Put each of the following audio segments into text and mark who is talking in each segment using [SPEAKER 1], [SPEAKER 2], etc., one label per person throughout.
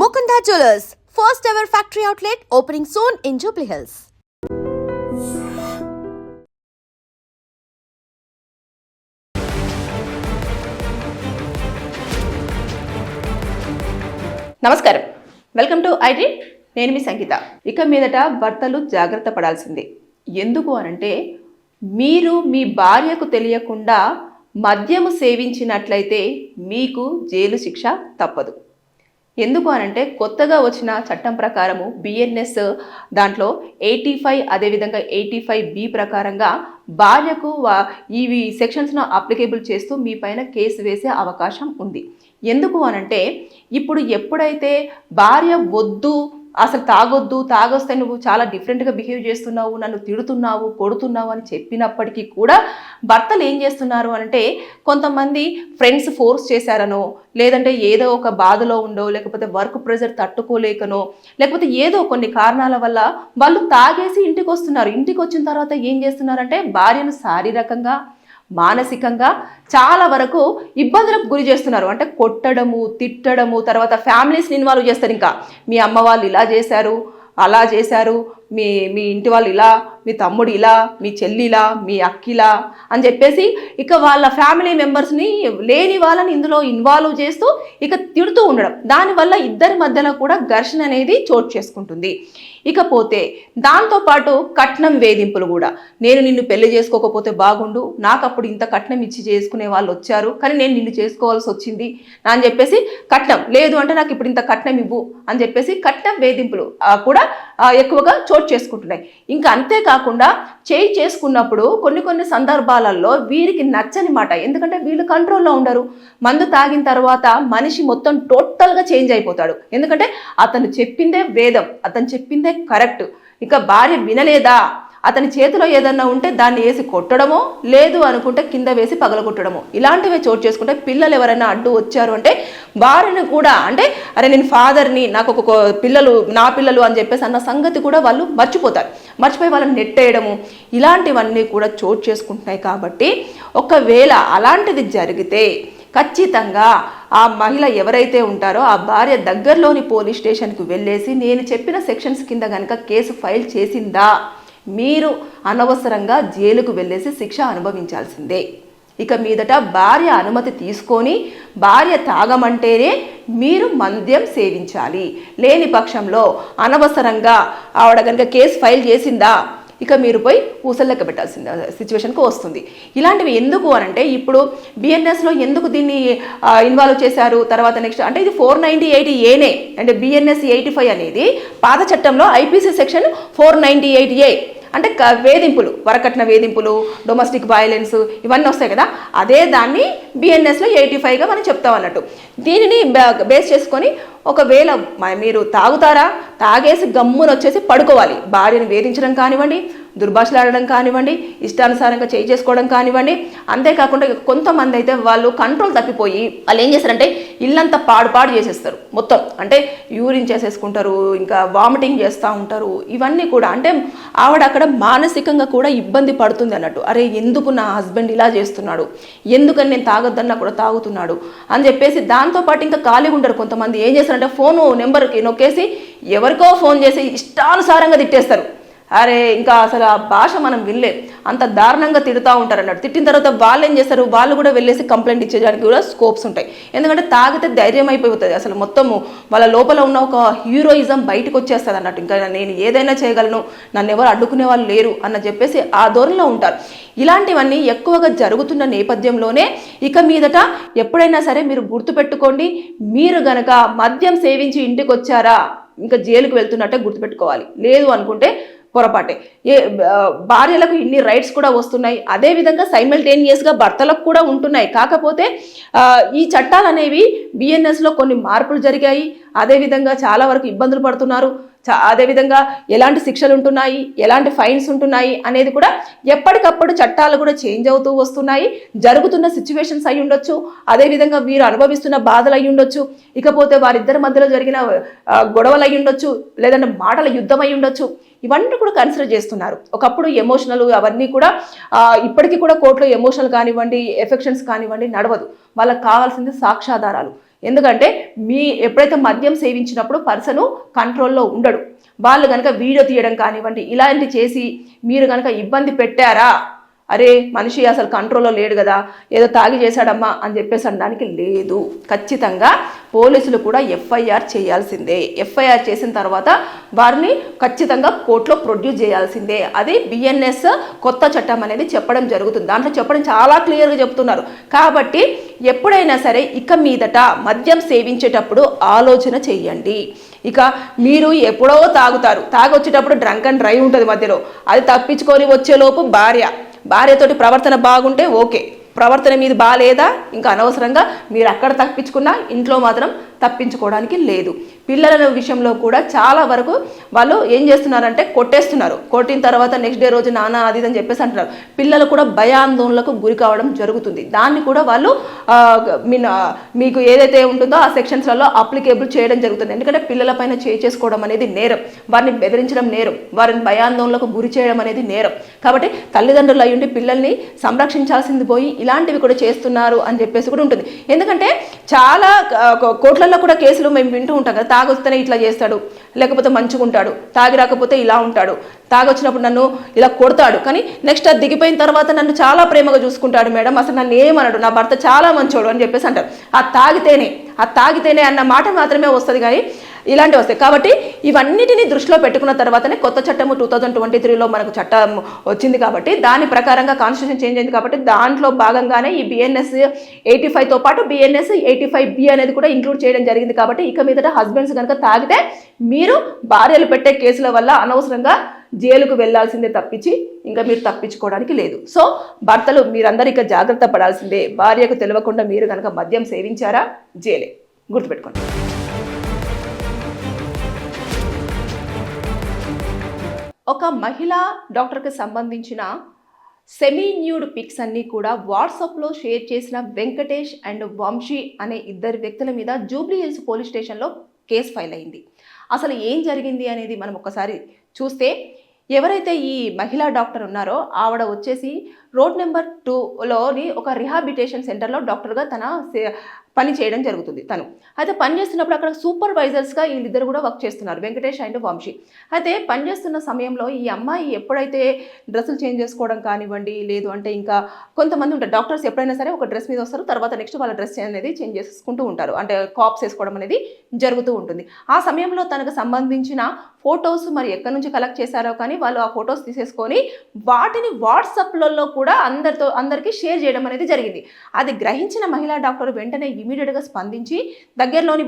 [SPEAKER 1] Mukunda Jewelers, first ever factory outlet opening soon in Jubilee Hills.
[SPEAKER 2] నమస్కారం. Welcome to ID నేను మీ సంగీత. ఇక మీదట భర్తలు జాగ్రత్త పడాల్సిందే. ఎందుకు అనంటే మీరు మీ భార్యకు తెలియకుండా మద్యము సేవించినట్లయితే మీకు జైలు శిక్ష తప్పదు. ఎందుకు అనంటే కొత్తగా వచ్చిన చట్టం ప్రకారము బిఎన్ఎస్ దాంట్లో ఎయిటీ ఫైవ్ అదేవిధంగా ఎయిటీ ఫైవ్ బి ప్రకారంగా భార్యకు వా- ఇవి సెక్షన్స్ను అప్లికేబుల్ చేస్తూ మీ పైన కేసు వేసే అవకాశం ఉంది. ఎందుకు అనంటే ఇప్పుడు ఎప్పుడైతే భార్య వద్దు అసలు తాగొద్దు తాగొస్తే నువ్వు చాలా డిఫరెంట్గా బిహేవ్ చేస్తున్నావు నన్ను తిడుతున్నావు కొడుతున్నావు అని చెప్పినప్పటికీ కూడా భర్తలు ఏం చేస్తున్నారు అంటే కొంతమంది ఫ్రెండ్స్ ఫోర్స్ చేశారనో లేదంటే ఏదో ఒక బాధలో ఉండో లేకపోతే వర్క్ ప్రెజర్ తట్టుకోలేకనో లేకపోతే ఏదో కొన్ని కారణాల వల్ల వాళ్ళు తాగేసి ఇంటికి వస్తున్నారు ఇంటికి వచ్చిన తర్వాత ఏం చేస్తున్నారంటే భార్యను శారీరకంగా మానసికంగా చాలా వరకు ఇబ్బందులకు గురి చేస్తున్నారు. అంటే కొట్టడము తిట్టడము తర్వాత ఫ్యామిలీస్ని ఇన్వాల్వ్ చేస్తారు ఇంకా. మీ అమ్మ వాళ్ళు ఇలా చేశారు అలా చేశారు మీ మీ ఇంటి వాళ్ళు ఇలా మీ తమ్ముడు ఇలా మీ చెల్లిలా మీ అక్కిలా అని చెప్పేసి ఇక వాళ్ళ ఫ్యామిలీ మెంబర్స్ని లేని వాళ్ళని ఇందులో ఇన్వాల్వ్ చేస్తూ ఇక తిడుతూ ఉండడం. దానివల్ల ఇద్దరి మధ్యలో కూడా ఘర్షణ అనేది చోటు చేసుకుంటుంది. ఇకపోతే దాంతోపాటు కట్నం వేధింపులు కూడా. నేను నిన్ను పెళ్ళి చేసుకోకపోతే బాగుండు. నాకు అప్పుడు ఇంత కట్నం ఇచ్చి చేసుకునే వాళ్ళు వచ్చారు. కానీ నేను నిన్ను చేసుకోవాల్సి వచ్చింది. అని చెప్పేసి కట్నం లేదు అంటే నాకు ఇప్పుడు ఇంత కట్నం ఇవ్వు అని చెప్పేసి కట్నం వేధింపులు కూడా ఎక్కువగా చోటు చేసుకుంటున్నాయి. ఇంకా అంతేకాకుండా చేయి చేసుకున్నప్పుడు కొన్ని కొన్ని సందర్భాలలో వీరికి నచ్చని మాట. ఎందుకంటే వీళ్ళు కంట్రోల్లో ఉండరు. మందు తాగిన తర్వాత మనిషి మొత్తం టోటల్గా చేంజ్ అయిపోతాడు. ఎందుకంటే అతను చెప్పిందే వేదం. అతను చెప్పిందే కరెక్ట్. ఇక భార్య వినలేదా? అతని చేతిలో ఏదన్నా ఉంటే దాన్ని వేసి కొట్టడమో లేదు అనుకుంటే కింద వేసి పగలగొట్టడమో. ఇలాంటివే చోటు చేసుకుంటే పిల్లలు ఎవరైనా అడ్డు వచ్చారు అంటే వారిని కూడా అంటే అరే నేను ఫాదర్ని నాకు ఒక పిల్లలు నా పిల్లలు అని చెప్పేసి అన్న సంగతి కూడా వాళ్ళు మర్చిపోతారు. మర్చిపోయి వాళ్ళని నెట్టేయడము ఇలాంటివన్నీ కూడా చోటు చేసుకుంటున్నాయి కాబట్టి ఒకవేళ అలాంటిది జరిగితే ఖచ్చితంగా ఆ మహిళ ఎవరైతే ఉంటారో ఆ భార్య దగ్గరలోని పోలీస్ స్టేషన్కి వెళ్ళేసి నేను చెప్పిన సెక్షన్స్ కింద కనుక కేసు ఫైల్ చేసిందా? మీరు అనవసరంగా జైలుకు వెళ్ళేసి శిక్ష అనుభవించాల్సిందే. ఇక మీదట భార్య అనుమతి తీసుకొని భార్య తాగమంటేనే మీరు మద్యం సేవించాలి. లేని పక్షంలో అనవసరంగా ఆవిడ కనుక కేసు ఫైల్ చేసిందా ఇక మీరు పోయి ఊసల్లెక్క పెట్టాల్సిన సిచ్యువేషన్కి వస్తుంది. ఇలాంటివి ఎందుకు అని అంటే ఇప్పుడు బిఎన్ఎస్లో ఎందుకు దీన్ని ఇన్వాల్వ్ చేశారు తర్వాత నెక్స్ట్ అంటే ఇది ఫోర్ నైంటీ ఎయిట్ ఏనే అంటే బిఎన్ఎస్ ఎయిటీ ఫైవ్ అనేది పాత చట్టంలో IPC section four ninety eight A అంటే క- వేధింపులు వరకట్న వేధింపులు డొమెస్టిక్ వైలెన్స్ ఇవన్నీ వస్తాయి కదా అదే దాన్ని బిఎన్ఎస్లో ఎయిటీ ఫైవ్గా మనం చెప్తాం అన్నట్టు. దీనిని బేస్ చేసుకొని ఒకవేళ మీరు తాగుతారా తాగేసి గమ్మున వచ్చేసి పడుకోవాలి. భార్యను వేధించడం కానివ్వండి దుర్భాషలాడడం కానివ్వండి ఇష్టానుసారంగా చేయి చేసుకోవడం కానివ్వండి అంతేకాకుండా కొంతమంది అయితే వాళ్ళు కంట్రోల్ తప్పిపోయి వాళ్ళు ఏం చేస్తారంటే ఇల్లంతా పాడుపాడు చేసేస్తారు. మొత్తం అంటే యూరిన్ చేసేసుకుంటారు ఇంకా వామిటింగ్ చేస్తూ ఉంటారు ఇవన్నీ కూడా అంటే ఆవిడ అక్కడ మానసికంగా కూడా ఇబ్బంది పడుతుంది అన్నట్టు. అరే ఎందుకు నా హస్బెండ్ ఇలా చేస్తున్నాడు? ఎందుకని నేను తాగొద్దన్నా కూడా తాగుతున్నాడు? అని చెప్పేసి దాంతోపాటు ఇంకా ఖాళీగా ఉంటారు కొంతమంది. ఏం చేస్తారంటే ఫోను నెంబర్కి నొక్కేసి ఎవరికో ఫోన్ చేసి ఇష్టానుసారంగా తిట్టేస్తారు. అరే ఇంకా అసలు ఆ భాష మనం వినలేం. అంత దారుణంగా తిడుతూ ఉంటారు అన్నట్టు తిట్టిన తర్వాత వాళ్ళు ఏం చేస్తారు? వాళ్ళు కూడా వెళ్ళేసి కంప్లైంట్ ఇచ్చేదానికి కూడా స్కోప్స్ ఉంటాయి. ఎందుకంటే తాగితే ధైర్యం అయిపోతుంది అసలు మొత్తము వాళ్ళ లోపల ఉన్న ఒక హీరోయిజం బయటకు వచ్చేస్తుంది అన్నట్టు. ఇంకా నేను ఏదైనా చేయగలను. నన్ను ఎవరు అడ్డుకునే వాళ్ళు లేరు అన్న చెప్పేసి ఆ ధోరణిలో ఉంటారు. ఇలాంటివన్నీ ఎక్కువగా జరుగుతున్న నేపథ్యంలోనే ఇక మీదట ఎప్పుడైనా సరే మీరు గుర్తుపెట్టుకోండి. మీరు గనక మద్యం సేవించి ఇంటికి వచ్చారా ఇంకా జైలుకు వెళ్తున్నట్టే గుర్తుపెట్టుకోవాలి. లేదు అనుకుంటే పొరపాటే. ఏ భార్యలకు ఇన్ని రైట్స్ కూడా వస్తున్నాయి. అదేవిధంగా సైమల్టేనియస్గా భర్తలకు కూడా ఉంటున్నాయి. కాకపోతే ఈ చట్టాలు అనేవి బిఎన్ఎస్లో కొన్ని మార్పులు జరిగాయి. అదేవిధంగా చాలా వరకు ఇబ్బందులు పడుతున్నారు. అదేవిధంగా ఎలాంటి శిక్షలు ఉంటున్నాయి ఎలాంటి ఫైన్స్ ఉంటున్నాయి అనేది కూడా ఎప్పటికప్పుడు చట్టాలు కూడా చేంజ్ అవుతూ వస్తున్నాయి. జరుగుతున్న సిచ్యువేషన్స్ అయి ఉండొచ్చు. అదేవిధంగా వీరు అనుభవిస్తున్న బాధలు అయి ఉండొచ్చు. ఇకపోతే వారిద్దరి మధ్యలో జరిగిన గొడవలు అయి ఉండొచ్చు. లేదంటే మాటల యుద్ధం అయి ఉండొచ్చు. ఇవన్నీ కూడా కన్సిడర్ చేస్తున్నారు. ఒకప్పుడు ఎమోషనల్ అవన్నీ కూడా ఇప్పటికీ కూడా కోర్టులో ఎమోషనల్ కానివ్వండి ఎఫెక్షన్స్ కానివ్వండి నడవదు. వాళ్ళకి కావాల్సింది సాక్ష్యాధారాలు. ఎందుకంటే మీ ఎప్పుడైతే మద్యం సేవించినప్పుడు పర్సను కంట్రోల్లో ఉండడు. వాళ్ళు కనుక వీడియో తీయడం కానివ్వండి ఇలాంటి చేసి మీరు కనుక ఇబ్బంది పెట్టారా? అరే మనిషి అసలు కంట్రోల్లో లేడు కదా ఏదో తాగి చేశాడమ్మా అని చెప్పేసి అనడానికి లేదు. ఖచ్చితంగా పోలీసులు కూడా ఎఫ్ఐఆర్ చేయాల్సిందే. ఎఫ్ఐఆర్ చేసిన తర్వాత వారిని ఖచ్చితంగా కోర్టులో ప్రొడ్యూస్ చేయాల్సిందే. అది బిఎన్ఎస్ కొత్త చట్టం అనేది చెప్పడం జరుగుతుంది. దాంట్లో చెప్పడం చాలా క్లియర్గా చెప్తున్నారు. కాబట్టి ఎప్పుడైనా సరే ఇక మీదట మద్యం సేవించేటప్పుడు ఆలోచన చేయండి. ఇక మీరు ఎప్పుడో తాగుతారు. తాగొచ్చేటప్పుడు డ్రంక్ అండ్ డ్రైవ్ ఉంటుంది మధ్యలో. అది తప్పించుకొని వచ్చేలోపు భార్య. భార్యతోటి ప్రవర్తన బాగుంటే ఓకే. ప్రవర్తన మీది బాగాలేదా ఇంకా అనవసరంగా మీరు అక్కడ తప్పించుకున్నా ఇంట్లో మాత్రం తప్పించుకోవడానికి లేదు. పిల్లల విషయంలో కూడా చాలా వరకు వాళ్ళు ఏం చేస్తున్నారంటే కొట్టేస్తున్నారు. కొట్టిన తర్వాత నెక్స్ట్ డే రోజు నాన్న అది అని చెప్పేసి అంటున్నారు. పిల్లలు కూడా భయాందోళనలకు గురి కావడం జరుగుతుంది. దాన్ని కూడా వాళ్ళు మీకు ఏదైతే ఉంటుందో ఆ సెక్షన్స్లలో అప్లికేబుల్ చేయడం జరుగుతుంది. ఎందుకంటే పిల్లల పైన చేసుకోవడం అనేది నేరం. వారిని బెదిరించడం నేరం. వారిని భయాందోళనలకు గురి చేయడం అనేది నేరం. కాబట్టి తల్లిదండ్రులు అయ్యుండి పిల్లల్ని సంరక్షించాల్సింది పోయి ఇలాంటివి కూడా చేస్తున్నారు అని చెప్పేసి కూడా ఉంటుంది. ఎందుకంటే చాలా కోట్లలో కూడా కేసులు మేము వింటూ ఉంటాం కదా తాగొస్తేనే ఇట్లా చేస్తాడు. లేకపోతే మంచుకుంటాడు తాగి రాకపోతే ఇలా ఉంటాడు. తాగొచ్చినప్పుడు నన్ను ఇలా కొడతాడు. కానీ నెక్స్ట్ అది దిగిపోయిన తర్వాత నన్ను చాలా ప్రేమగా చూసుకుంటాడు మేడం. అసలు నన్ను ఏమనడు. నా భర్త చాలా మంచోడు అని చెప్పేసి అంటారు. ఆ తాగితేనే ఆ తాగితేనే అన్న మాట మాత్రమే వస్తుంది కానీ ఇలాంటివి వస్తాయి. కాబట్టి ఇవన్నిటిని దృష్టిలో పెట్టుకున్న తర్వాతనే కొత్త చట్టము టూ థౌజండ్ ట్వంటీ త్రీలో మనకు చట్టం వచ్చింది కాబట్టి దాని ప్రకారంగా కాన్స్టిట్యూషన్ చేంజ్ అయింది కాబట్టి దాంట్లో భాగంగానే ఈ బిఎన్ఎస్ ఎయిటీ ఫైవ్తో పాటు బిఎన్ఎస్ ఎయిటీ ఫైవ్ బి అనేది కూడా ఇంక్లూడ్ చేయడం జరిగింది కాబట్టి ఇక మీదట హస్బెండ్స్ కనుక తాగితే మీరు భార్యలు పెట్టే కేసుల వల్ల అనవసరంగా జైలుకు వెళ్ళాల్సిందే తప్పించి ఇంకా మీరు తప్పించుకోవడానికి లేదు. సో భర్తలు మీరందరూ ఇక జాగ్రత్త పడాల్సిందే. భార్యకు తెలియకుండా మీరు కనుక మద్యం సేవించారా? జైలే. గుర్తుపెట్టుకోండి. ఒక మహిళా డాక్టర్కి సంబంధించిన సెమీ న్యూడ్ పిక్స్ అన్నీ కూడా వాట్సాప్లో షేర్ చేసిన వెంకటేష్ అండ్ వంశీ అనే ఇద్దరు వ్యక్తుల మీద జూబ్లీ హిల్స్ పోలీస్ స్టేషన్లో కేసు ఫైల్ అయింది అసలు ఏం జరిగింది అనేది మనం ఒకసారి చూస్తే ఎవరైతే ఈ మహిళా డాక్టర్ ఉన్నారో ఆవిడ వచ్చేసి రోడ్ నెంబర్ టూలోని ఒక రిహాబిటేషన్ సెంటర్లో డాక్టర్గా తన సే- పని చేయడం జరుగుతుంది తను. అయితే పని చేస్తున్నప్పుడు అక్కడ సూపర్వైజర్స్గా వీళ్ళిద్దరు కూడా వర్క్ చేస్తున్నారు. వెంకటేష్ అండ్ వంశీ. అయితే పనిచేస్తున్న సమయంలో ఈ అమ్మాయి ఎప్పుడైతే డ్రెస్సులు చేంజ్ చేసుకోవడం కానివ్వండి లేదు అంటే ఇంకా కొంతమంది ఉంటారు. డాక్టర్స్ ఎప్పుడైనా సరే ఒక డ్రెస్ మీద వస్తారు. తర్వాత నెక్స్ట్ వాళ్ళ డ్రెస్ అనేది చేంజ్ చేసుకుంటూ ఉంటారు. అంటే కాప్స్ వేసుకోవడం అనేది జరుగుతూ ఉంటుంది. ఆ సమయంలో తనకు సంబంధించిన ఫొటోస్ మరి ఎక్కడి నుంచి కలెక్ట్ చేశారో కానీ వాళ్ళు ఆ ఫొటోస్ తీసేసుకొని వాటిని వాట్సాప్లలో కూడా అందరితో అందరికీ షేర్ చేయడం అనేది జరిగింది. అది గ్రహించిన మహిళా డాక్టర్ వెంటనే ఇమీడియట్గా స్పందించి దగ్గరలోని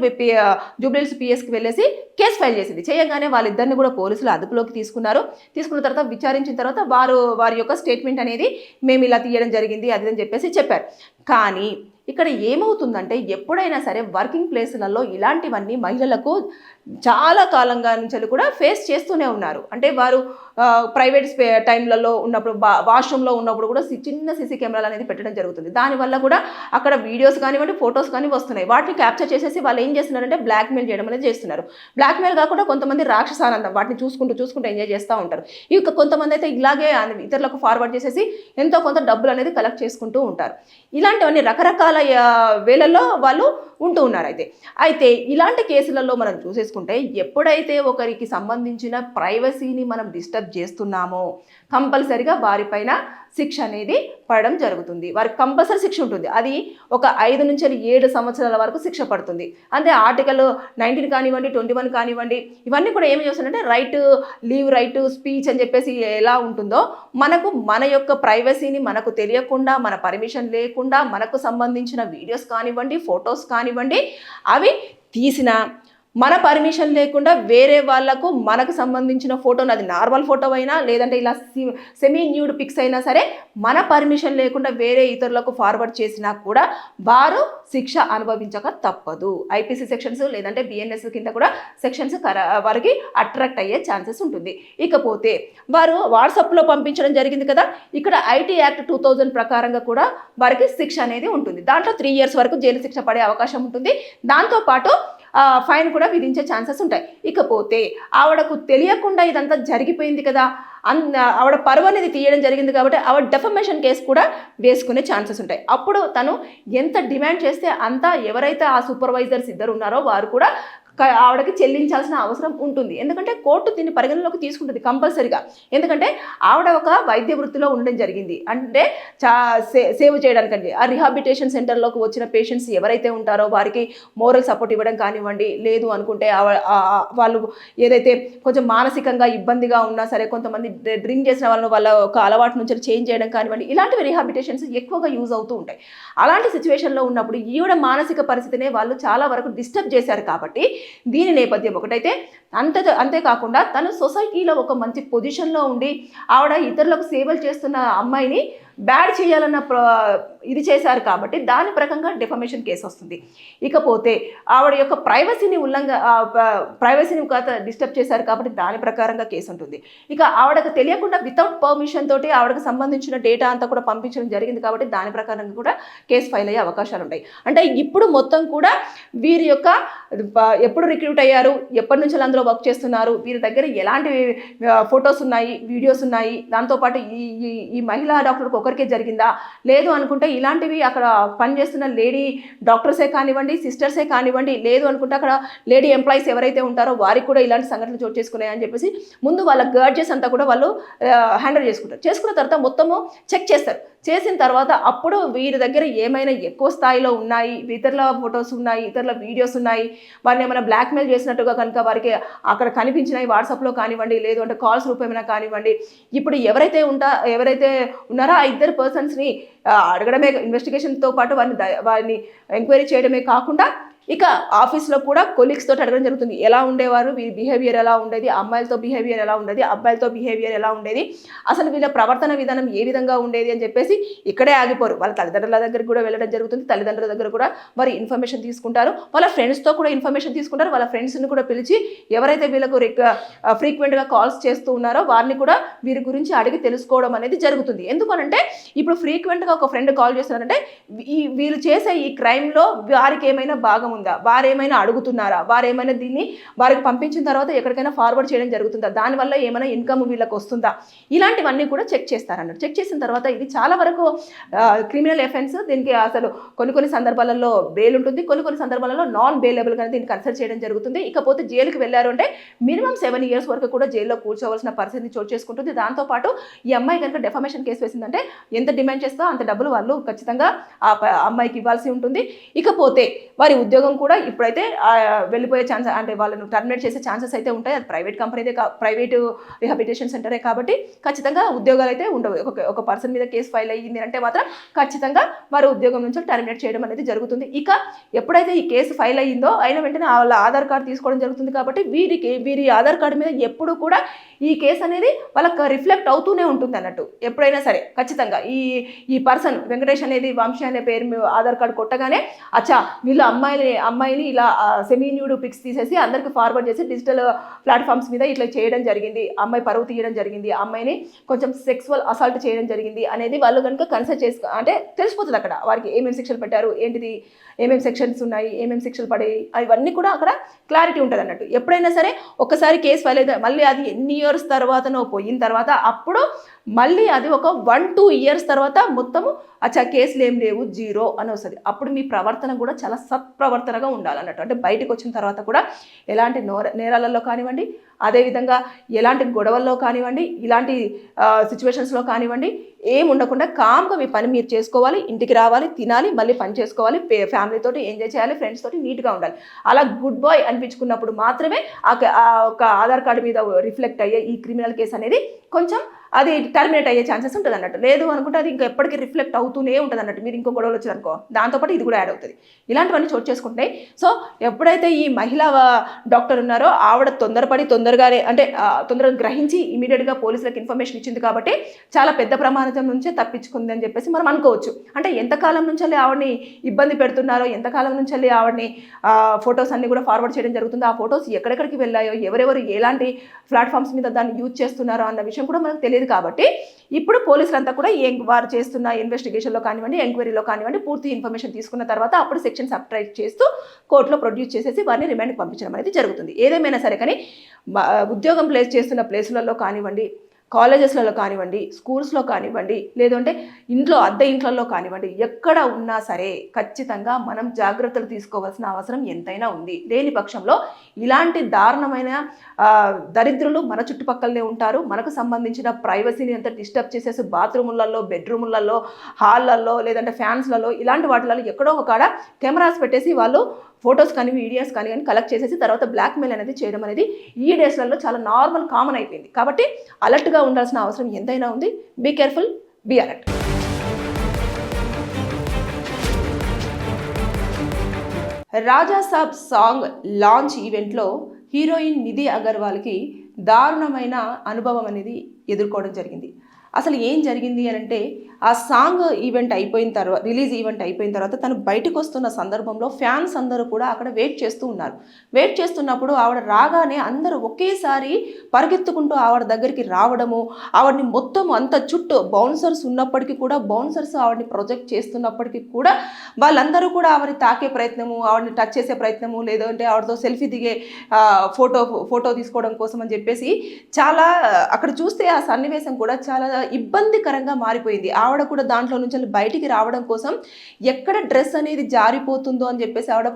[SPEAKER 2] జూబ్లీస్ పిఎస్కి వెళ్ళేసి కేసు ఫైల్ చేసింది. చేయగానే వాళ్ళిద్దరిని కూడా పోలీసులు అదుపులోకి తీసుకున్నారు. తీసుకున్న తర్వాత విచారించిన తర్వాత వారు వారి యొక్క స్టేట్మెంట్ అనేది మేము ఇలా తీయడం జరిగింది అది అని చెప్పేసి చెప్పారు. కానీ ఇక్కడ ఏమవుతుందంటే ఎప్పుడైనా సరే వర్కింగ్ ప్లేసులలో ఇలాంటివన్నీ మహిళలకు చాలా కాలంగా నుంచి కూడా ఫేస్ చేస్తూనే ఉన్నారు. అంటే వారు ప్రైవేట్ స్పే టైంలలో ఉన్నప్పుడు బా వాష్రూమ్లో ఉన్నప్పుడు కూడా సి- చిన్న సీసీ కెమెరాలు అనేది పెట్టడం జరుగుతుంది. దానివల్ల కూడా అక్కడ వీడియోస్ కానివ్వండి ఫొటోస్ కానీ వస్తున్నాయి. వాటిని క్యాప్చర్ చేసేసి వాళ్ళు ఏం చేస్తున్నారంటే బ్లాక్మెయిల్ చేయడం అనేది చేస్తున్నారు. బ్లాక్మెయిల్ కాకుండా కొంతమంది రాక్షసానందం వాటిని చూసుకుంటూ చూసుకుంటూ ఎంజాయ్ చేస్తూ ఉంటారు. ఇక కొంతమంది అయితే ఇలాగే ఇతరులకు ఫార్వర్డ్ చేసేసి ఎంతో కొంత డబ్బులు అనేది కలెక్ట్ చేసుకుంటూ ఉంటారు. ఇలాంటివన్నీ రకరకాల వేళల్లో వాళ్ళు ఉంటూ ఉన్నారు అయితే. అయితే ఇలాంటి కేసులలో మనం చూసేసుకుంటే ఎప్పుడైతే ఒకరికి సంబంధించిన ప్రైవసీని మనం డిస్టర్బ్ చేస్తున్నామో కంపల్సరిగా వారిపైన శిక్ష అనేది పడడం జరుగుతుంది. వారికి కంపల్సరీ శిక్ష ఉంటుంది. అది ఒక ఐదు నుంచి ఏడు సంవత్సరాల వరకు శిక్ష పడుతుంది. అంటే ఆర్టికల్ నైన్టీన్ కానివ్వండి ట్వంటీ వన్ కానివ్వండి ఇవన్నీ కూడా ఏమి చేస్తుందంటే రైట్ లీవ్ రైట్ స్పీచ్ అని చెప్పేసి ఎలా ఉంటుందో మనకు మన యొక్క ప్రైవసీని మనకు తెలియకుండా మన పర్మిషన్ లేకుండా మనకు సంబంధించిన వీడియోస్ కానివ్వండి ఫొటోస్ కానివ్వండి అవి తీసిన మన పర్మిషన్ లేకుండా వేరే వాళ్ళకు మనకు సంబంధించిన ఫోటోని అది నార్మల్ ఫోటో అయినా లేదంటే ఇలా సెమీ న్యూడ్ పిక్స్ అయినా సరే మన పర్మిషన్ లేకుండా వేరే ఇతరులకు ఫార్వర్డ్ చేసినా కూడా వారు శిక్ష అనుభవించక తప్పదు. ఐపీసీ సెక్షన్స్ లేదంటే బిఎన్ఎస్ కింద కూడా సెక్షన్స్ కర వారికి అట్రాక్ట్ అయ్యే ఛాన్సెస్ ఉంటుంది. ఇకపోతే వారు వాట్సాప్లో పంపించడం జరిగింది కదా ఇక్కడ ఐటీ యాక్ట్ టూ థౌజండ్ ప్రకారంగా కూడా వారికి శిక్ష అనేది ఉంటుంది. దాంట్లో త్రీ ఇయర్స్ వరకు జైలు శిక్ష పడే అవకాశం ఉంటుంది. దాంతోపాటు ఫైన్ కూడా విధించే ఛాన్సెస్ ఉంటాయి. ఇకపోతే ఆవిడకు తెలియకుండా ఇదంతా జరిగిపోయింది కదా అన్ ఆవిడ పరువు అనేది తీయడం జరిగింది కాబట్టి ఆవిడ డెఫమేషన్ కేసు కూడా వేసుకునే ఛాన్సెస్ ఉంటాయి. అప్పుడు తను ఎంత డిమాండ్ చేస్తే అంత ఎవరైతే ఆ సూపర్వైజర్స్ ఇద్దరు ఉన్నారో వారు కూడా ఆవిడకి చెల్లించాల్సిన అవసరం ఉంటుంది. ఎందుకంటే కోర్టు దీన్ని పరిగణలోకి తీసుకుంటుంది కంపల్సరీగా. ఎందుకంటే ఆవిడ ఒక వైద్య వృత్తిలో ఉండడం జరిగింది. అంటే చా సే సేవ్ చేయడానికండి. ఆ రిహాబిటేషన్ సెంటర్లోకి వచ్చిన పేషెంట్స్ ఎవరైతే ఉంటారో వారికి మోరల్ సపోర్ట్ ఇవ్వడం కానివ్వండి లేదు అనుకుంటే వాళ్ళు ఏదైతే కొంచెం మానసికంగా ఇబ్బందిగా ఉన్నా సరే కొంతమంది డ్రింక్ చేసిన వాళ్ళని వాళ్ళ ఒక అలవాటు నుంచి చేంజ్ చేయడం కానివ్వండి ఇలాంటివి రిహాబిటేషన్స్ ఎక్కువగా యూజ్ అవుతూ ఉంటాయి. అలాంటి సిచ్యువేషన్లో ఉన్నప్పుడు ఈవిడ మానసిక పరిస్థితినే వాళ్ళు చాలా వరకు డిస్టర్బ్ చేశారు కాబట్టి దీని నేపథ్యం ఒకటైతే అంత అంతేకాకుండా తను సొసైటీలో ఒక మంచి పొజిషన్లో ఉండి ఆవిడ ఇతరులకు సేవలు చేస్తున్న అమ్మాయిని బ్యాడ్ చేయాలన్న ఇది చేశారు కాబట్టి దాని ప్రకంగా డిఫర్మేషన్ కేసు వస్తుంది. ఇకపోతే ఆవిడ యొక్క ప్రైవసీని ఉల్లంఘ ప్రైవసీని డిస్టర్బ్ చేశారు కాబట్టి దాని ప్రకారంగా కేసు ఉంటుంది. ఇక ఆవిడకు తెలియకుండా వితౌట్ పర్మిషన్ తోటి ఆవిడకు సంబంధించిన డేటా అంతా కూడా పంపించడం జరిగింది కాబట్టి దాని ప్రకారంగా కూడా కేసు ఫైల్ అయ్యే అవకాశాలు ఉంటాయి అంటే ఇప్పుడు మొత్తం కూడా వీరి యొక్క ఎప్పుడు రిక్రూట్ అయ్యారు ఎప్పటి నుంచి అందులో వర్క్ చేస్తున్నారు వీరి దగ్గర ఎలాంటి ఫొటోస్ ఉన్నాయి వీడియోస్ ఉన్నాయి దాంతోపాటు ఈ ఈ ఈ మహిళా డాక్టర్కి ఒకరికే జరిగిందా? లేదు అనుకుంటే ఇలాంటివి అక్కడ పనిచేస్తున్న లేడీ డాక్టర్సే కానివ్వండి సిస్టర్సే కానివ్వండి లేదు అనుకుంటే అక్కడ లేడీ ఎంప్లాయీస్ ఎవరైతే ఉంటారో వారికి కూడా ఇలాంటి సంఘటనలు చోటు చేసుకున్నాయని చెప్పేసి ముందు వాళ్ళ గర్జెస్ అంతా కూడా వాళ్ళు హ్యాండిల్ చేసుకుంటారు. చేసుకున్న తర్వాత మొత్తము చెక్ చేస్తారు. చేసిన తర్వాత అప్పుడు వీరి దగ్గర ఏమైనా ఎక్కువ స్థాయిలో ఉన్నాయి ఇతరుల ఫొటోస్ ఉన్నాయి ఇతరుల వీడియోస్ ఉన్నాయి వారిని ఏమైనా బ్లాక్మెయిల్ చేసినట్టుగా కనుక వారికి అక్కడ కనిపించినాయి వాట్సాప్లో కానివ్వండి లేదు అంటే కాల్స్ రూపేమైనా కానివ్వండి ఇప్పుడు ఎవరైతే ఉంటా ఎవరైతే ఉన్నారో ఆ ఇద్దరు పర్సన్స్ని అడగడమే ఇన్వెస్టిగేషన్తో పాటు వారిని వారిని ఎంక్వైరీ చేయడమే కాకుండా ఇక ఆఫీస్లో కూడా కొలీగ్స్ తోటి అడగడం జరుగుతుంది. ఎలా ఉండేవారు? వీరి బిహేవియర్ ఎలా ఉండేది? అమ్మాయిలతో బిహేవియర్ ఎలా ఉండేది? అబ్బాయిలతో బిహేవియర్ ఎలా ఉండేది? అసలు వీళ్ళ ప్రవర్తన విధానం ఏ విధంగా ఉండేది అని చెప్పేసి ఇక్కడే ఆగిపోరు. వాళ్ళ తల్లిదండ్రుల దగ్గరికి కూడా వెళ్ళడం జరుగుతుంది. తల్లిదండ్రుల దగ్గర కూడా వారి ఇన్ఫర్మేషన్ తీసుకుంటారు. వాళ్ళ ఫ్రెండ్స్తో కూడా ఇన్ఫర్మేషన్ తీసుకుంటారు. వాళ్ళ ఫ్రెండ్స్ని కూడా పిలిచి ఎవరైతే వీళ్ళకు ఫ్రీక్వెంట్గా కాల్స్ చేస్తూ ఉన్నారో వారిని కూడా వీరి గురించి అడిగి తెలుసుకోవడం అనేది జరుగుతుంది. ఎందుకనంటే ఇప్పుడు ఫ్రీక్వెంట్గా ఒక ఫ్రెండ్ కాల్ చేస్తున్నారంటే ఈ వీళ్ళు చేసే ఈ క్రైమ్లో వారికి ఏమైనా భాగం ఉందా? వారేమైనా అడుగుతున్నారా? వారేమైనా దీన్ని వారికి పంపించిన తర్వాత ఎక్కడికైనా ఫార్వర్డ్ చేయడం జరుగుతుందా? దానివల్ల ఏమైనా ఇన్కమ్ వీళ్ళకి వస్తుందా? ఇలాంటివన్నీ కూడా చెక్ చేస్తారన్నారు చెక్ చేసిన తర్వాత ఇది చాలా వరకు క్రిమినల్ ఎఫెన్స్ దీనికి అసలు కొన్ని కొన్ని సందర్భాలలో బెయిల్ ఉంటుంది. కొన్ని కొన్ని సందర్భాలలో నాన్ బెయిలబుల్గా దీన్ని కన్సిడర్ చేయడం జరుగుతుంది. ఇకపోతే జైలుకి వెళ్ళారు అంటే మినిమం సెవెన్ ఇయర్స్ వరకు కూడా జైల్లో కూర్చోవలసిన పరిస్థితిని చోటు చేసుకుంటుంది. దాంతోపాటు ఈ అమ్మాయి కనుక డెఫమేషన్ కేసు వేసిందంటే ఎంత డిమాండ్ చేస్తో అంత డబ్బులు వాళ్ళు ఖచ్చితంగా ఆ ప- అమ్మాయికి ఇవ్వాల్సి ఉంటుంది. ఇకపోతే వారి ఉద్యోగం కూడా ఇప్పుడైతే వెళ్ళిపోయే ఛాన్స్ అంటే వాళ్ళను టర్మినేట్ చేసే ఛాన్సెస్ అయితే ఉంటాయి. అది ప్రైవేట్ కంపెనీదే ప్రైవేటు ప్రైవేట్ రిహాబిటేషన్ సెంటరే కాబట్టి ఖచ్చితంగా ఉద్యోగాలు అయితే ఉండవు. ఒక ఒక పర్సన్ మీద కేసు ఫైల్ అయ్యింది అంటే మాత్రం ఖచ్చితంగా వారి ఉద్యోగం నుంచి టర్మినేట్ చేయడం అనేది జరుగుతుంది. ఇక ఎప్పుడైతే ఈ కేసు ఫైల్ అయ్యిందో అయిన వెంటనే వాళ్ళ ఆధార్ కార్డు తీసుకోవడం జరుగుతుంది కాబట్టి వీరికి వీరి ఆధార్ కార్డు మీద ఎప్పుడు కూడా ఈ కేసు అనేది వాళ్ళకి రిఫ్లెక్ట్ అవుతూనే ఉంటుంది అన్నట్టు. ఎప్పుడైనా సరే ఖచ్చితంగా. ఈ ఈ పర్సన్ వెంకటేష్ అనేది వంశీ అనే పేరు ఆధార్ కార్డు కొట్టగానే అచ్చా వీళ్ళు అమ్మాయిని అమ్మాయిని ఇలా సెమీన్యూడ్ పిక్స్ తీసేసి అందరికి ఫార్వర్డ్ చేసి డిజిటల్ ప్లాట్ఫామ్స్ మీద ఇట్లా చేయడం జరిగింది. అమ్మాయి పరువు తీయడం జరిగింది. అమ్మాయిని కొంచెం సెక్సువల్ అసాల్ట్ చేయడం జరిగింది అనేది వాళ్ళు కనుక కన్సల్ట్ చేసుకో అంటే తెలిసిపోతుంది అక్కడ. వారికి ఏమేమి శిక్షలు పెట్టారు ఏంటిది ఏమేమి సెక్షన్స్ ఉన్నాయి ఏమేమి శిక్షలు పడాయి అవన్నీ కూడా అక్కడ క్లారిటీ ఉంటుంది అన్నట్టు ఎప్పుడైనా సరే ఒక్కసారి కేసు ఫైల్ అయితే మళ్ళీ అది ఎన్ని ఇయర్స్ తర్వాతనో పోయిన తర్వాత అప్పుడు మళ్ళీ అది ఒక వన్ టూ ఇయర్స్ తర్వాత మొత్తము అచ్చా కేసులు ఏం లేవు జీరో అని వస్తుంది. అప్పుడు మీ ప్రవర్తన కూడా చాలా సత్ప్రవర్తనగా ఉండాలన్నట్టు. అంటే బయటకు వచ్చిన తర్వాత కూడా ఎలాంటి నోర నేరాలలో కానివ్వండి అదేవిధంగా ఎలాంటి గొడవల్లో కానివ్వండి ఇలాంటి సిచ్యువేషన్స్లో కానివ్వండి ఏం ఉండకుండా కామ్గా మీ పని మీరు చేసుకోవాలి ఇంటికి రావాలి తినాలి మళ్ళీ పని చేసుకోవాలి ఫ్యామిలీతో ఎంజాయ్ చేయాలి ఫ్రెండ్స్ తోటి నీట్గా ఉండాలి. అలా గుడ్ బాయ్ అనిపించుకున్నప్పుడు మాత్రమే ఆ ఆ ఒక ఆధార్ కార్డు మీద రిఫ్లెక్ట్ అయ్యే ఈ క్రిమినల్ కేసు అనేది కొంచెం అది టర్మినేట్ అయ్యే ఛాన్సెస్ ఉంటుంది అన్నట్టు లేదు అనుకుంటే అది ఇంకా ఎప్పటికీ రిఫ్లెక్ట్ అవుతూనే ఉంటుంది అన్నట్టు మీరు ఇంకో గొడవలు వచ్చారనుకో దాంతోపాటు ఇది కూడా యాడ్ అవుతుంది. ఇలాంటివన్నీ చోటు చేసుకుంటాయి సో ఎప్పుడైతే ఈ మహిళా డాక్టర్ ఉన్నారో ఆవిడ తొందరపడి తొందరగానే అంటే తొందరగా గ్రహించి ఇమీడియట్గా పోలీసులకు ఇన్ఫర్మేషన్ ఇచ్చింది కాబట్టి చాలా పెద్ద ప్రమాదం నుంచే తప్పించుకుంది అని చెప్పేసి మనం అనుకోవచ్చు. అంటే ఎంతకాలం నుంచి ఆవిడని ఇబ్బంది పెడుతున్నారో ఎంతకాలం నుంచి ఆవిడని ఫొటోస్ అన్ని కూడా ఫార్వర్డ్ చేయడం జరుగుతుంది ఆ ఫొటోస్ ఎక్కడెక్కడికి వెళ్ళాయో ఎవరెవరు ఎలాంటి ప్లాట్ఫామ్స్ మీద దాన్ని యూజ్ చేస్తున్నారో అన్న విషయం కూడా మనకు తెలియదు తెలియదు కాబట్టి ఇప్పుడు పోలీసులంతా కూడా ఏం వారు చేస్తున్న ఇన్వెస్టిగేషన్లో కానివ్వండి ఎంక్వైరీలో కానివ్వండి పూర్తి ఇన్ఫర్మేషన్ తీసుకున్న తర్వాత అప్పుడు సెక్షన్ సబ్ట్రాక్ట్ చేస్తూ కోర్టులో ప్రొడ్యూస్ చేసేసి వారిని రిమాండ్కి పంపించడం అనేది జరుగుతుంది. ఏదేమైనా సరే కానీ ఉద్యోగం ప్లేస్ చేస్తున్న ప్లేసులలో కానివ్వండి కాలేజెస్లలో కానివ్వండి స్కూల్స్లో కానివ్వండి లేదంటే ఇంట్లో అద్దె ఇంట్లలో కానివ్వండి ఎక్కడ ఉన్నా సరే ఖచ్చితంగా మనం జాగ్రత్తలు తీసుకోవాల్సిన అవసరం ఎంతైనా ఉంది. లేని పక్షంలో ఇలాంటి దారుణమైన దరిద్రులు మన చుట్టుపక్కలనే ఉంటారు. మనకు సంబంధించిన ప్రైవసీని అంతా డిస్టర్బ్ చేసేసి బాత్రూములలో బెడ్రూములలో హాల్లలో లేదంటే ఫ్యాన్స్లలో ఇలాంటి వాటిలలో ఎక్కడో ఒక కెమెరాస్ పెట్టేసి వాళ్ళు ఫొటోస్ కానీ వీడియోస్ కానీ కానీ కలెక్ట్ చేసేసి తర్వాత బ్లాక్మెయిల్ అనేది చేయడం అనేది ఈ డేస్లలో చాలా నార్మల్ కామన్ అయిపోయింది. కాబట్టి అలర్ట్గా ఉండాల్సిన అవసరం ఎంతైనా ఉంది. Be careful be alert Raja Saab song launch ఈవెంట్లో హీరోయిన్ నిధి అగర్వాల్కి దారుణమైన అనుభవం అనేది ఎదుర్కోవడం జరిగింది. అసలు ఏం జరిగింది అని అంటే ఆ సాంగ్ ఈవెంట్ అయిపోయిన తర్వాత రిలీజ్ ఈవెంట్ అయిపోయిన తర్వాత తను బయటకు వస్తున్న సందర్భంలో ఫ్యాన్స్ అందరూ కూడా అక్కడ వెయిట్ చేస్తూ ఉన్నారు. వెయిట్ చేస్తున్నప్పుడు ఆవిడ రాగానే అందరూ ఒకేసారి పరిగెత్తుకుంటూ ఆవిడ దగ్గరికి రావడము ఆవిడని మొత్తం అంత చుట్టూ బౌన్సర్స్ ఉన్నప్పటికీ కూడా బౌన్సర్స్ ఆవిడని ప్రొజెక్ట్ చేస్తున్నప్పటికీ కూడా వాళ్ళందరూ కూడా ఆవిడని తాకే ప్రయత్నము ఆవిడని టచ్ చేసే ప్రయత్నము లేదంటే ఆవిడతో సెల్ఫీ దిగే ఫోటో ఫోటో తీసుకోవడం కోసం అని చెప్పేసి చాలా అక్కడ చూస్తే ఆ సన్నివేశం కూడా చాలా ఇబ్బందికరంగా మారిపోయింది. ఆ ఆవిడ కూడా దాంట్లో నుంచి వెళ్ళి బయటికి రావడం కోసం ఎక్కడ డ్రెస్ అనేది జారిపోతుందో అని చెప్పేసి ఆవిడ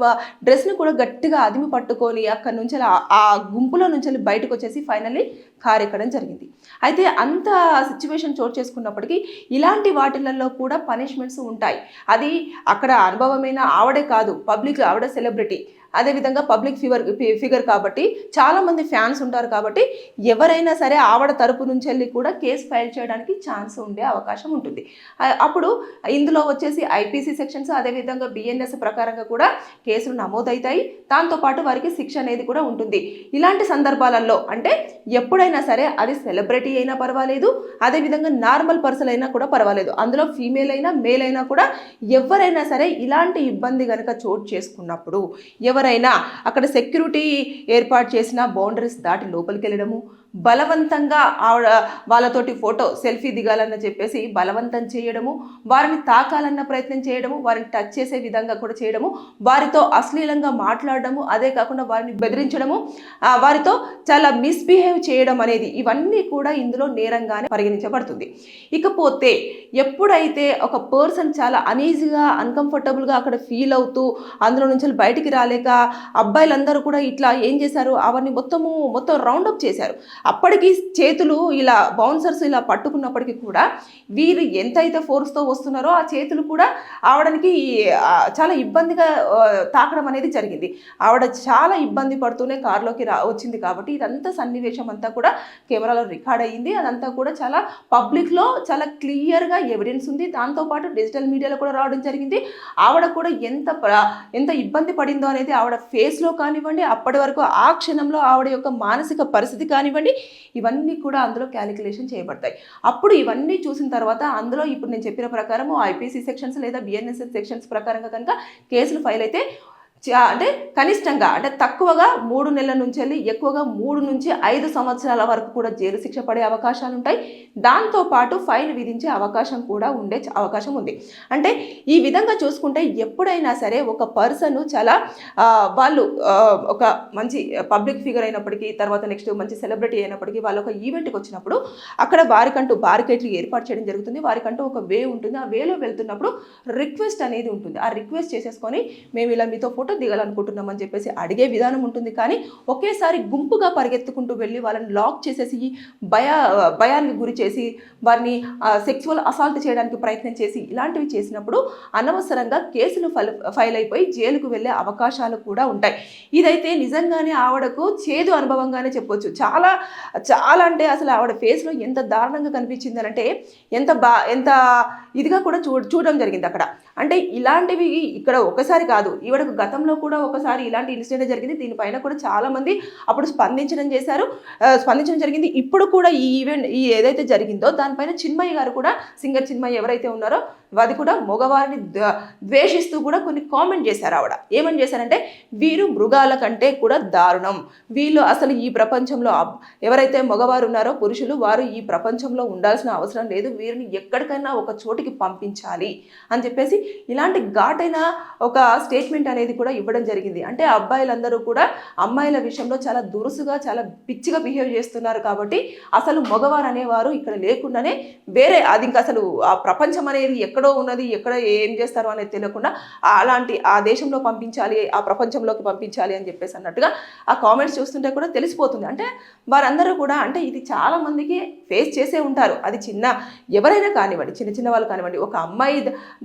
[SPEAKER 2] డ్రెస్ని కూడా గట్టిగా అదిమి పట్టుకొని అక్కడ నుంచి ఆ- ఆ గుంపులో నుంచి వెళ్ళి బయటకు వచ్చేసి ఫైనల్లీ కారు ఎక్కడం జరిగింది. అయితే అంత సిచ్యువేషన్ చోటు చేసుకున్నప్పటికీ ఇలాంటి వాటిలలో కూడా పనిష్మెంట్స్ ఉంటాయి. అది అక్కడ అనుభవమైన ఆవిడే కాదు పబ్లిక్ ఆవిడ సెలబ్రిటీ. అదేవిధంగా పబ్లిక్ ఫిగర్ ఫిగర్ కాబట్టి చాలామంది ఫ్యాన్స్ ఉంటారు కాబట్టి ఎవరైనా సరే ఆవిడ తరపు నుంచి వెళ్ళి కూడా కేసు ఫైల్ చేయడానికి ఛాన్స్ ఉండే అవకాశం ఉంటుంది. అప్పుడు ఇందులో వచ్చేసి ఐపీసీ సెక్షన్స్ అదేవిధంగా బిఎన్ఎస్ ప్రకారంగా కూడా కేసులు నమోదవుతాయి. దాంతోపాటు వారికి శిక్ష అనేది కూడా ఉంటుంది. ఇలాంటి సందర్భాలలో అంటే ఎప్పుడైనా సరే అది సెలబ్రిటీ అయినా పర్వాలేదు అదేవిధంగా నార్మల్ పర్సన్ అయినా కూడా పర్వాలేదు. అందులో ఫీమేల్ అయినా మేల్ అయినా కూడా ఎవరైనా సరే ఇలాంటి ఇబ్బంది కనుక చోటు చేసుకున్నప్పుడు ఎవరు ఎవరైనా అక్కడ సెక్యూరిటీ ఏర్పాటు చేసిన బౌండరీస్ దాటి లోపలికి వెళ్ళడము బలవంతంగా ఆవిడ వాళ్ళతోటి ఫోటో సెల్ఫీ దిగాలన్న చెప్పేసి బలవంతం చేయడము వారిని తాకాలన్న ప్రయత్నం చేయడము వారిని టచ్ చేసే విధంగా కూడా చేయడము వారితో అశ్లీలంగా మాట్లాడడము అదే కాకుండా వారిని బెదిరించడము వారితో చాలా మిస్బిహేవ్ చేయడం అనేది ఇవన్నీ కూడా ఇందులో నేరంగానే పరిగణించబడుతుంది. ఇకపోతే ఎప్పుడైతే ఒక పర్సన్ చాలా అనీజీగా అన్కంఫర్టబుల్గా అక్కడ ఫీల్ అవుతూ అందులో నుంచి బయటికి రాలేక అబ్బాయిలందరూ కూడా ఇట్లా ఏం చేశారు? అవన్నీ మొత్తము మొత్తం రౌండప్ చేశారు. అప్పటికి చేతులు ఇలా బౌన్సర్స్ ఇలా పట్టుకున్నప్పటికీ కూడా వీరు ఎంతైతే ఫోర్స్తో వస్తున్నారో ఆ చేతులు కూడా ఆవిడనికి చాలా ఇబ్బందిగా తాకడం అనేది జరిగింది. ఆవిడ చాలా ఇబ్బంది పడుతూనే కారులోకి రా వచ్చింది కాబట్టి ఇదంతా సన్నివేశం అంతా కూడా కెమెరాలో రికార్డ్ అయ్యింది. అదంతా కూడా చాలా పబ్లిక్లో చాలా క్లియర్గా ఎవిడెన్స్ ఉంది. దాంతోపాటు డిజిటల్ మీడియాలో కూడా రావడం జరిగింది. ఆవిడ కూడా ఎంత ఎంత ఇబ్బంది పడిందో అనేది ఆవిడ ఫేస్లో కానివ్వండి అప్పటి వరకు ఆ క్షణంలో ఆవిడ యొక్క మానసిక పరిస్థితి కానివ్వండి ఇవన్నీ కూడా అందులో క్యాలిక్యులేషన్ చేయబడతాయి. అప్పుడు ఇవన్నీ చూసిన తర్వాత అందులో ఇప్పుడు నేను చెప్పిన ప్రకారం ఐపీసీ సెక్షన్స్ లేదా బిఎన్ఎస్ఎస్ సెక్షన్స్ ప్రకారంగా కనుక కేసులు ఫైల్ అయితే అంటే కనిష్టంగా అంటే తక్కువగా మూడు నెలల నుంచి వెళ్ళి ఎక్కువగా మూడు నుంచి ఐదు సంవత్సరాల వరకు కూడా జైలు శిక్ష పడే అవకాశాలు ఉంటాయి. దాంతోపాటు ఫైన్ విధించే అవకాశం కూడా ఉండే అవకాశం ఉంది. అంటే ఈ విధంగా చూసుకుంటే ఎప్పుడైనా సరే ఒక పర్సన్ చాలా వాళ్ళు ఒక మంచి పబ్లిక్ ఫిగర్ అయినప్పటికీ తర్వాత నెక్స్ట్ మంచి సెలబ్రిటీ అయినప్పటికీ వాళ్ళు ఒక ఈవెంట్కి వచ్చినప్పుడు అక్కడ వారికంటూ బారికేట్లు ఏర్పాటు చేయడం జరుగుతుంది. వారికంటూ ఒక వే ఉంటుంది. ఆ వేలో వెళ్తున్నప్పుడు రిక్వెస్ట్ అనేది ఉంటుంది. ఆ రిక్వెస్ట్ చేసేసుకొని మేము ఇలా మీతో ఫోటో దిగాలనుకుంటున్నామని చెప్పేసి అడిగే విధానం ఉంటుంది. కానీ ఒకేసారి గుంపుగా పరిగెత్తుకుంటూ వెళ్ళి వాళ్ళని లాక్ చేసేసి భయ భయానికి గురి చేసి వారిని సెక్సువల్ అసాల్ట్ చేయడానికి ప్రయత్నం చేసి ఇలాంటివి చేసినప్పుడు అనవసరంగా కేసులు ఫైల్ ఫైల్ అయిపోయి జైలుకు వెళ్ళే అవకాశాలు కూడా ఉంటాయి. ఇదైతే నిజంగానే ఆవిడకు చేదు అనుభవంగానే చెప్పొచ్చు. చాలా చాలా అంటే అసలు ఆవిడ ఫేస్లో ఎంత దారుణంగా కనిపించింది అంటే ఎంత బా ఎంత ఇదిగా కూడా చూ చూడడం జరిగింది అక్కడ. అంటే ఇలాంటివి ఇక్కడ ఒకసారి కాదు ఈవిడకు గతంలో కూడా ఒకసారి ఇలాంటి ఇన్సిడెంట్ జరిగింది. దీనిపైన కూడా చాలామంది అప్పుడు స్పందించడం చేశారు. స్పందించడం జరిగింది. ఇప్పుడు కూడా ఈ ఈవెంట్ ఈ ఏదైతే జరిగిందో దానిపైన చిన్మయ్య గారు కూడా సింగర్ చిన్మయ్య ఎవరైతే ఉన్నారో అది కూడా మగవారిని ద్వేషిస్తూ కూడా కొన్ని కామెంట్ చేశారు ఆవిడ. ఏమని చేశారంటే వీరు మృగాల కంటే కూడా దారుణం. వీళ్ళు అసలు ఈ ప్రపంచంలో అబ్- ఎవరైతే మగవారు ఉన్నారో పురుషులు వారు ఈ ప్రపంచంలో ఉండాల్సిన అవసరం లేదు. వీరిని ఎక్కడికైనా ఒక చోటికి పంపించాలి అని చెప్పేసి ఇలాంటి ఘాటైన ఒక స్టేట్మెంట్ అనేది కూడా ఇవ్వడం జరిగింది. అంటే అబ్బాయిలందరూ కూడా అమ్మాయిల విషయంలో చాలా దురుసుగా చాలా పిచ్చిగా బిహేవ్ చేస్తున్నారు కాబట్టి అసలు మగవారు అనేవారు ఇక్కడ లేకుండానే వేరే అది ఇంకా అసలు ఆ ప్రపంచం అనేది ఎక్కడ ఎక్కడో ఉన్నది ఎక్కడ ఏం చేస్తారో అనేది తెలియకుండా అలాంటి ఆ దేశంలో పంపించాలి ఆ ప్రపంచంలోకి పంపించాలి అని చెప్పేసి అన్నట్టుగా ఆ కామెంట్స్ చూస్తుంటే కూడా తెలిసిపోతుంది. అంటే వారందరూ కూడా అంటే ఇది చాలా మందికి ఫేస్ చేసే ఉంటారు. అది చిన్న ఎవరైనా కానివ్వండి చిన్న చిన్న వాళ్ళు కానివ్వండి ఒక అమ్మాయి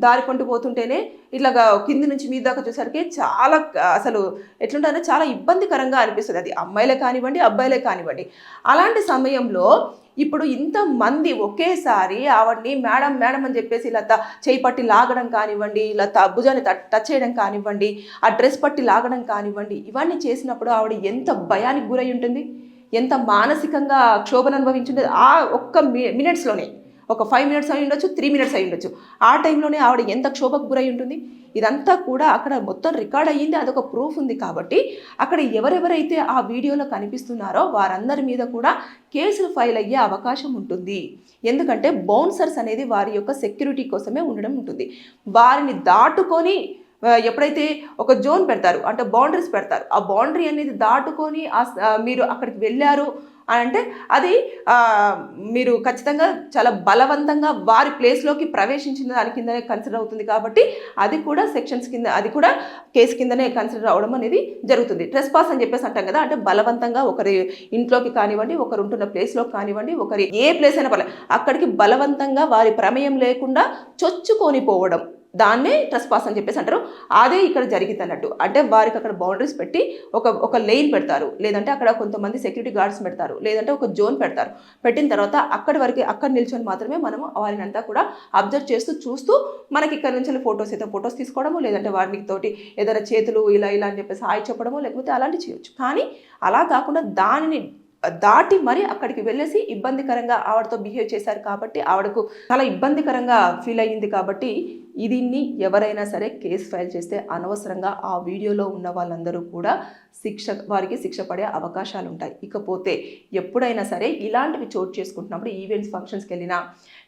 [SPEAKER 2] దారి పోతుంటేనే ఇట్లాగా కింది నుంచి మీద దాకా చూసరికి చాలా అసలు ఎట్లుంటారో చాలా ఇబ్బందికరంగా అనిపిస్తుంది. అది అమ్మాయిలే కానివ్వండి అబ్బాయిలే కానివ్వండి. అలాంటి సమయంలో ఇప్పుడు ఇంతమంది ఒకేసారి ఆవిడ్ని మేడం మేడం అని చెప్పేసి ఇలా త- చేయి పట్టి లాగడం కానివ్వండి ఇలా త- భుజాన్ని టచ్ చేయడం కానివ్వండి ఆ డ్రెస్ పట్టి లాగడం కానివ్వండి ఇవన్నీ చేసినప్పుడు ఆవిడ ఎంత భయానికి గురై ఉంటుంది? ఎంత మానసికంగా క్షోభను అనుభవించుంటుంది? ఆ ఒక్క మి మినిట్స్లోనే ఒక ఫైవ్ మినిట్స్ అయి ఉండొచ్చు త్రీ మినిట్స్ అయి ఉండొచ్చు. ఆ టైంలోనే ఆవిడ ఎంత క్షోభకు గురై ఉంటుంది? ఇదంతా కూడా అక్కడ మొత్తం రికార్డ్ అయ్యింది అదొక ప్రూఫ్ ఉంది కాబట్టి అక్కడ ఎవరెవరైతే ఆ వీడియోలో కనిపిస్తున్నారో వారందరి మీద కూడా కేసులు ఫైల్ అయ్యే అవకాశం ఉంటుంది. ఎందుకంటే బౌన్సర్స్ అనేది వారి యొక్క సెక్యూరిటీ కోసమే ఉండడం ఉంటుంది. వారిని దాటుకొని ఎప్పుడైతే ఒక జోన్ పెడతారు అంటే బౌండరీస్ పెడతారు ఆ బౌండరీ అనేది దాటుకొని మీరు అక్కడికి వెళ్ళారు అని అంటే అది మీరు ఖచ్చితంగా చాలా బలవంతంగా వారి ప్లేస్లోకి ప్రవేశించిన దాని కిందనే కన్సిడర్ అవుతుంది కాబట్టి అది కూడా సెక్షన్స్ కింద అది కూడా కేసు కిందనే కన్సిడర్ అవడం అనేది జరుగుతుంది. ట్రెస్ పాస్ అని చెప్పేసి అంటాం కదా అంటే బలవంతంగా ఒకరి ఇంట్లోకి కానివ్వండి ఒకరు ఉంటున్న ప్లేస్లోకి కానివ్వండి ఒకరి ఏ ప్లేస్ అయినా పర్లేదు అక్కడికి బలవంతంగా వారి ప్రమేయం లేకుండా చొచ్చుకొని పోవడం. దాన్నే ట్రెస్ పాస్ అని చెప్పేసి అంటారు. అదే ఇక్కడ జరిగింది అన్నట్టు. అంటే వారికి అక్కడ బౌండరీస్ పెట్టి ఒక ఒక లైన్ పెడతారు. లేదంటే అక్కడ కొంతమంది సెక్యూరిటీ గార్డ్స్ పెడతారు. లేదంటే ఒక జోన్ పెడతారు. పెట్టిన తర్వాత అక్కడి వరకు అక్కడ నిల్చొని మాత్రమే మనం వారిని అంతా కూడా అబ్జర్వ్ చేస్తూ చూస్తూ మనకి ఇక్కడ నుంచి ఫొటోస్ అయితే ఫొటోస్ తీసుకోవడము లేదంటే వారికి తోటి ఏదైనా చేతులు ఇలా ఇలా అని చెప్పేసి హాయి చెప్పడము లేకపోతే అలాంటి చేయొచ్చు. కానీ అలా కాకుండా దానిని దాటి మరి అక్కడికి వెళ్ళేసి ఇబ్బందికరంగా ఆవిడతో బిహేవ్ చేశారు కాబట్టి ఆవిడకు చాలా ఇబ్బందికరంగా ఫీల్ అయ్యింది కాబట్టి దీన్ని ఎవరైనా సరే కేసు ఫైల్ చేస్తే అనవసరంగా ఆ వీడియోలో ఉన్న వాళ్ళందరూ కూడా శిక్ష వారికి శిక్ష పడే అవకాశాలు ఉంటాయి. ఇకపోతే ఎప్పుడైనా సరే ఇలాంటివి చోటు చేసుకుంటున్నప్పుడు ఈవెంట్స్ ఫంక్షన్స్కి వెళ్ళినా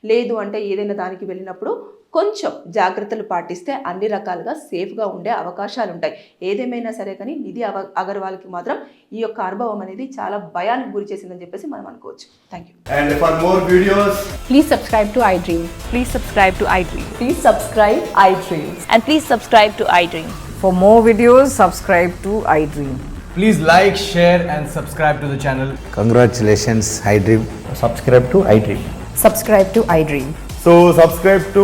[SPEAKER 2] లేదు అంటే ఏదైనా దానికి వెళ్ళినప్పుడు కొంచెం జాగ్రత్తలు పాటిస్తే అన్ని రకాలుగా సేఫ్గా ఉండే అవకాశాలు ఉంటాయి ఏదేమైనా సరే కానీ నిధి అవ అగర్వాల్కి మాత్రం ఈ యొక్క అనుభవం అనేది చాలా భయానికి గురి చేసిందని చెప్పేసి మనం అనుకోవచ్చు thank you.
[SPEAKER 3] For more videos,
[SPEAKER 4] subscribe to iDream.
[SPEAKER 5] Please
[SPEAKER 6] like, share, and subscribe to the channel.
[SPEAKER 7] Congratulations, iDream.
[SPEAKER 8] subscribe to iDream.
[SPEAKER 4] Subscribe to iDream.
[SPEAKER 3] so subscribe to